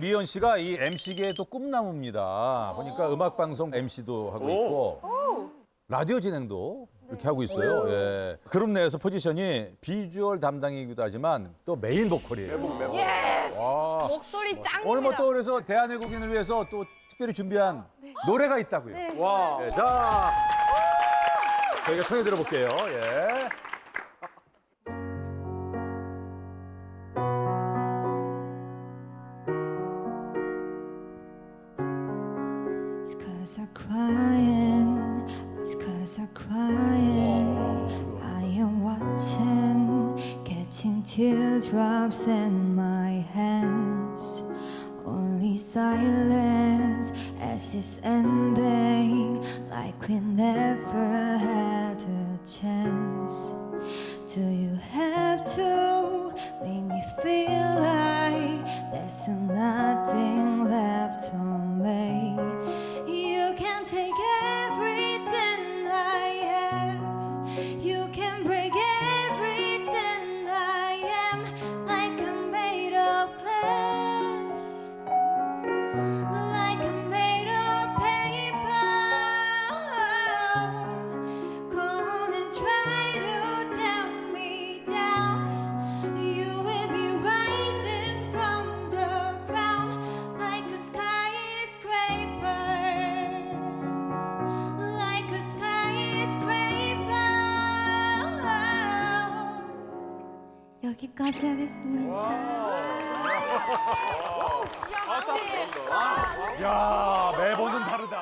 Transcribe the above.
미연 씨가 이 MC계의 또 꿈나무입니다. 보니까 음악 방송 MC도 하고 있고 라디오 진행도 이렇게 하고 있어요. 예. 그룹 내에서 포지션이 비주얼 담당이기도 하지만 또 메인 보컬이에요. 예. 와. 목소리 짱입니다. 오늘 뭐또 그래서 대한애국인을 위해서 또 특별히 준비한 노래가 있다고요. 와. 예, 자, 저희가 청해 들어볼게요. 예. Cause I'm crying, it's cause I'm crying. I am watching, catching teardrops in my hands. Only silence as it's ending, like we never had a chance. Do you have to make me feel like there's nothing 여기까지 하겠습니다. 야,